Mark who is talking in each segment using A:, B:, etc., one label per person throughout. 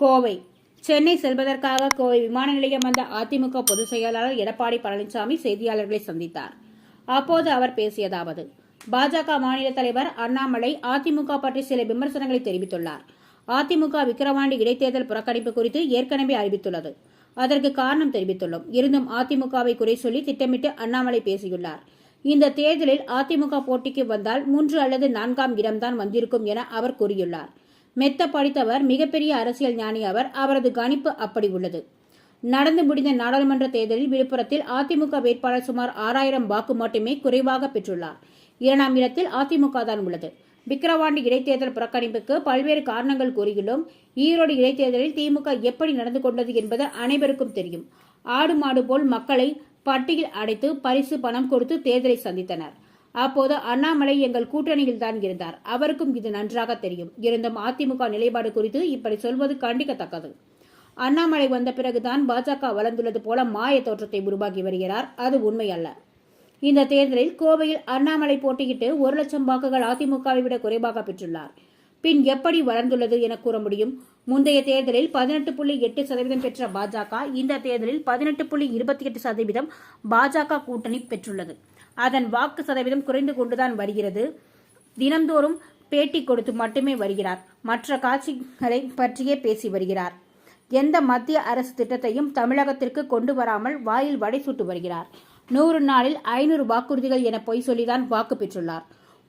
A: கோவை. சென்னை செல்வதற்காக கோவை விமான நிலையம் வந்த அதிமுக பொதுச் செயலாளர் எடப்பாடி பழனிசாமி செய்தியாளர்களை சந்தித்தார். அப்போது அவர் பேசியதாவது பாஜக மாநில தலைவர் அண்ணாமலை அதிமுக பற்றி சில விமர்சனங்களை தெரிவித்துள்ளார். அதிமுக விக்கிரவாண்டி இடைத்தேர்தல் புறக்கணிப்பு குறித்து ஏற்கனவே அறிவித்துள்ளது. அதற்கு காரணம் தெரிவித்துள்ளோம். இருந்தும் அதிமுகவை குறை சொல்லி திட்டமிட்டு அண்ணாமலை பேசியுள்ளார். இந்த தேர்தலில் அதிமுக போட்டிக்கு வந்தால் மூன்று அல்லது நான்காம் இடம்தான் வந்திருக்கும் என அவர் கூறியுள்ளார். மெத்த படித்தவர் மிகப்பெரிய அரசியல் ஞானி அவர். அவரது கணிப்பு அப்படி உள்ளது. நடந்து முடிந்த நாடாளுமன்ற தேர்தலில் விழுப்புரத்தில் அதிமுக வேட்பாளர் சுமார் ஆறாயிரம் வாக்கு மட்டுமே குறைவாக பெற்றுள்ளார். இரண்டாம் இடத்தில் அதிமுக தான் உள்ளது. விக்கிரவாண்டி இடைத்தேர்தல் புறக்கணிப்புக்கு பல்வேறு காரணங்கள் கூறியுள்ளோம் ஈரோடு இடைத்தேர்தலில் திமுக எப்படி நடந்து கொண்டது என்பது அனைவருக்கும் தெரியும். ஆடு மாடு போல் மக்களை பட்டியில் அடைத்து பரிசு பணம் கொடுத்து தேர்தலை சந்தித்தனர். அப்போது அண்ணாமலை எங்கள் கூட்டணியில் தான் இருந்தார். அவருக்கும் இது நன்றாக தெரியும். இருந்தும் அதிமுக நிலைப்பாடு குறித்து இப்படி சொல்வது கண்டிக்கத்தக்கது. அண்ணாமலை வந்த பிறகுதான் பாஜக வளர்ந்துள்ளது போல மாய தோற்றத்தை உருவாக்கி வருகிறார். அது உண்மை அல்ல இந்த தேர்தலில் கோவையில் அண்ணாமலை போட்டியிட்டு ஒரு லட்சம் வாக்குகள் அதிமுகவை விட குறைவாக பெற்றுள்ளார். பின் எப்படி வளர்ந்துள்ளது என கூற முடியும். முந்தைய தேர்தலில் பதினெட்டு புள்ளி எட்டு சதவீதம் பெற்ற பாஜக இந்த தேர்தலில் பதினெட்டு புள்ளி இருபத்தி எட்டு சதவீதம் பாஜக கூட்டணி பெற்றுள்ளது. அதன் வாக்கு சதவீதம் குறைந்து கொண்டுதான் வருகிறது. தினந்தோறும் பேட்டி கொடுத்து மட்டுமே வருகிறார். மற்ற காட்சிகளை பற்றியே பேசி வருகிறார். எந்த மத்திய அரசு திட்டத்தையும் தமிழகத்திற்கு கொண்டு வராமல் வாயில் வடை சுட்டு வருகிறார். நூறு நாளில் ஐநூறு வாக்குறுதிகள் என பொய் சொல்லிதான் வாக்கு பெற்றுள்ளார்.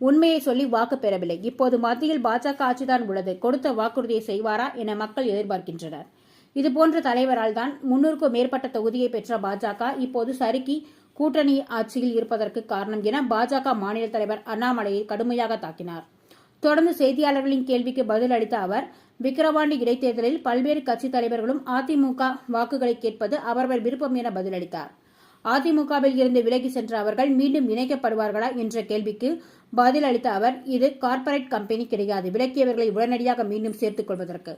A: உண்மையை சொல்லி வாக்கு பெறவில்லை. இப்போது மத்தியில் பாஜக ஆட்சிதான் உள்ளது. கொடுத்த வாக்குறுதியை செய்வாரா என மக்கள் எதிர்பார்க்கின்றனர். இதுபோன்ற தலைவரால் தான் முன்னூறுக்கும் மேற்பட்ட தொகுதியை பெற்ற பாஜக இப்போது சறுக்கி கூட்டணி ஆட்சியில் இருப்பதற்கு காரணம் என பாஜக மாநில தலைவர் அண்ணாமலையை கடுமையாக தாக்கினார். தொடர்ந்து செய்தியாளர்களின் கேள்விக்கு பதில் அளித்த அவர் விக்கிரவாண்டி இடைத்தேர்தலில் பல்வேறு கட்சித் தலைவர்களும் அதிமுக வாக்குகளை கேட்பது அவரவர் விருப்பம் என பதிலளித்தார். அதிமுகவில் இருந்து விலகி சென்ற அவர்கள் மீண்டும் இணைக்கப்படுவார்களா என்ற கேள்விக்கு பதில் அளித்த அவர் இது கார்ப்பரேட் கம்பெனி கிடையாது. விலக்கியவர்களை உடனடியாக மீண்டும் சேர்த்துக் கொள்வதற்கு.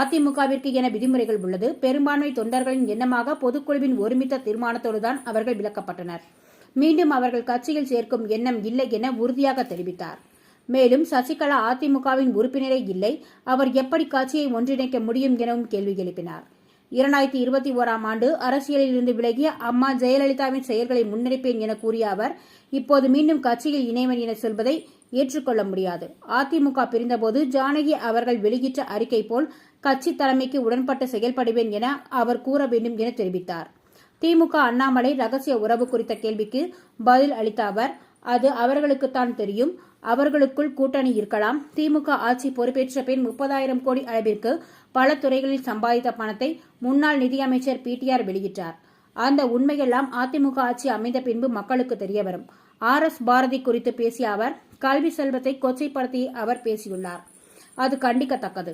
A: அதிமுகவிற்கு என விதிமுறைகள் உள்ளது. பெரும்பான்மை தொண்டர்களின் எண்ணமாக பொதுக்குழுவின் ஒருமித்த தீர்மானத்தோடுதான் அவர்கள் விலக்கப்பட்டனர் மீண்டும் அவர்கள் கட்சியில் சேர்க்கும் எண்ணம் இல்லை என உறுதியாக தெரிவித்தார். மேலும் சசிகலா அதிமுகவின் உறுப்பினரே இல்லை. அவர் எப்படி கட்சியை ஒன்றிணைக்க முடியும் எனவும் கேள்வி எழுப்பினார். இரண்டாயிரத்தி இருபத்தி ஓராம் ஆண்டு அரசியலில் இருந்து விலகிய அம்மா ஜெயலலிதாவின் செயல்களை முன்னெடுப்பேன் என கூறிய அவர் இப்போது மீண்டும் கட்சியில் இணைவன் என சொல்வதை ஏற்றுக்கொள்ள முடியாது. அதிமுக பிரிந்தபோது ஜானகி அவர்கள் வெளியிட்ட அறிக்கை போல் கட்சி தலைமைக்கு உடன்பட்டு செயல்படுவேன் என அவர் கூற வேண்டும் என தெரிவித்தார். திமுக அண்ணாமலை ரகசிய உறவு குறித்த கேள்விக்கு பதில் அளித்த அவர் அது அவர்களுக்குத்தான் தெரியும். அவர்களுக்குள் கூட்டணி இருக்கலாம். திமுக ஆட்சி பொறுப்பேற்ற பின் முப்பதாயிரம் கோடி அளவிற்கு பல துறைகளில் சம்பாதித்த பணத்தை முன்னாள் நிதியமைச்சர் பிடிஆர் வெளியிட்டார். அந்த உண்மையெல்லாம் அதிமுக ஆட்சி அமைந்த பின்பு மக்களுக்கு தெரிய வரும் ஆர். எஸ். பாரதி குறித்து பேசிய அவர் கல்வி செல்வத்தை கொச்சைப்படுத்தி அவர் பேசியுள்ளார். அது கண்டிக்கத்தக்கது.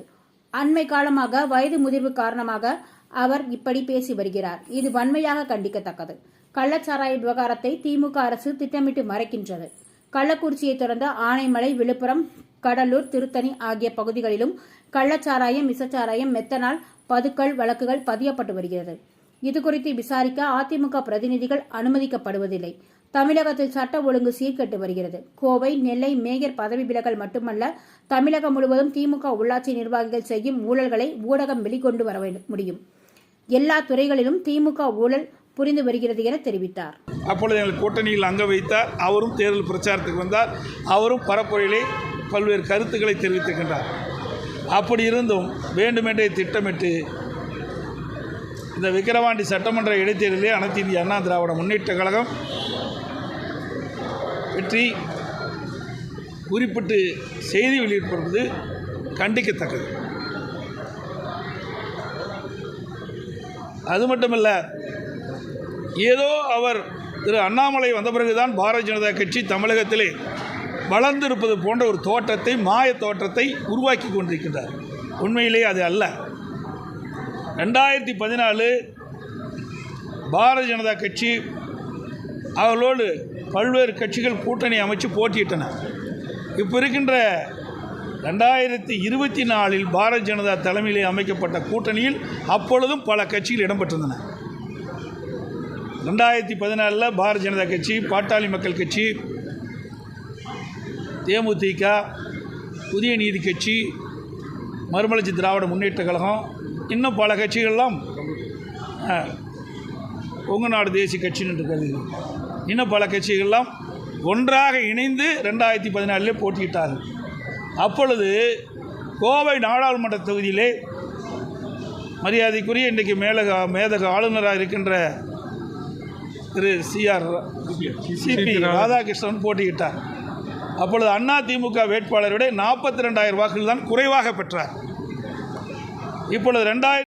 A: அண்மை காலமாக வயது முதிர்வு காரணமாக அவர் இப்படி பேசி வருகிறார். இது வன்மையாக கண்டிக்கத்தக்கது. கள்ளச்சாராய விவகாரத்தை திமுக அரசு திட்டமிட்டு மறைக்கின்றது. கள்ளக்குறிச்சியை தொடர்ந்த ஆனைமலை விழுப்புரம் கடலூர் திருத்தணி ஆகிய பகுதிகளிலும் கள்ளச்சாராயம் விசச்சாராயம் மெத்தனால் பதுக்கல் வழக்குகள் பதியப்பட்டு வருகிறது. இதுகுறித்து விசாரிக்க அதிமுக பிரதிநிதிகள் அனுமதிக்கப்படுவதில்லை. தமிழகத்தில் சட்ட ஒழுங்கு சீர்கெட்டு வருகிறது. கோவை நெல்லை மேயர் பதவி விலகல் மட்டுமல்ல தமிழகம் முழுவதும் திமுக உள்ளாட்சி நிர்வாகிகள் செய்யும் ஊழல்களை ஊடகம் வெளிக்கொண்டு வர முடியும் எல்லா துறைகளிலும் திமுக ஊழல் புரிந்து வருகிறது என தெரிவித்தார்.
B: அப்பொழுது எங்கள் கூட்டணியில் அங்க வைத்தார். அவரும் தேர்தல் பிரச்சாரத்துக்கு வந்தார். அவரும் பரப்புரையிலே பல்வேறு கருத்துக்களை தெரிவித்திருக்கின்றார். அப்படி இருந்தும் வேண்டுமென்றே திட்டமிட்டு இந்த விக்கிரவாண்டி சட்டமன்ற இடைத்தேர்தலிலே அனைத்து இந்திய அண்ணா திராவிட முன்னேற்ற கழகம் வெற்றி குறிப்பிட்டு செய்தி வெளியிட்டிருப்பது கண்டிக்கத்தக்கது. அது மட்டுமல்ல ஏதோ அவர் திரு அண்ணாமலை வந்த பிறகுதான் பாரதிய ஜனதா கட்சி தமிழகத்திலே வளர்ந்திருப்பது போன்ற ஒரு தோற்றத்தை மாய தோற்றத்தை உருவாக்கி கொண்டிருக்கின்றார். உண்மையிலே அது அல்ல. ரெண்டாயிரத்தி பதினாலு பாரதிய ஜனதா கட்சி அவர்களோடு பல்வேறு கட்சிகள் கூட்டணி அமைச்சு போட்டியிட்டன. இப்போ இருக்கின்ற ரெண்டாயிரத்தி இருபத்தி நாலில் பாரதிய ஜனதா தலைமையிலே அமைக்கப்பட்ட கூட்டணியில் அப்பொழுதும் பல கட்சிகள் இடம்பெற்றிருந்தன. ரெண்டாயிரத்தி பதினாலில் பாரதிய ஜனதா கட்சி பாட்டாளி மக்கள் கட்சி தேமுதிக புதிய நீதி கட்சி மறுமலர்ச்சி திராவிட முன்னேற்ற கழகம் இன்னும் பல கட்சிகள்லாம் ஆ, நாடு தேசிய கட்சின்னு இருக்கிறது. இன்னும் பல கட்சிகள்லாம் ஒன்றாக இணைந்து ரெண்டாயிரத்தி பதினாலிலே போட்டியிட்டார்கள். அப்பொழுது கோவை நாடாளுமன்ற தொகுதியிலே மரியாதைக்குரிய இன்றைக்கு மேலக மேதக ஆளுநராக இருக்கின்ற திரு சிஆர் சிபி ராதாகிருஷ்ணன் போட்டியிட்டார். அப்பொழுது அண்ணா திமுக வேட்பாளரை விட நாற்பத்தி ரெண்டாயிரம் வாக்குகள் தான் குறைவாக பெற்றார். இப்பொழுது ரெண்டாயிரத்தி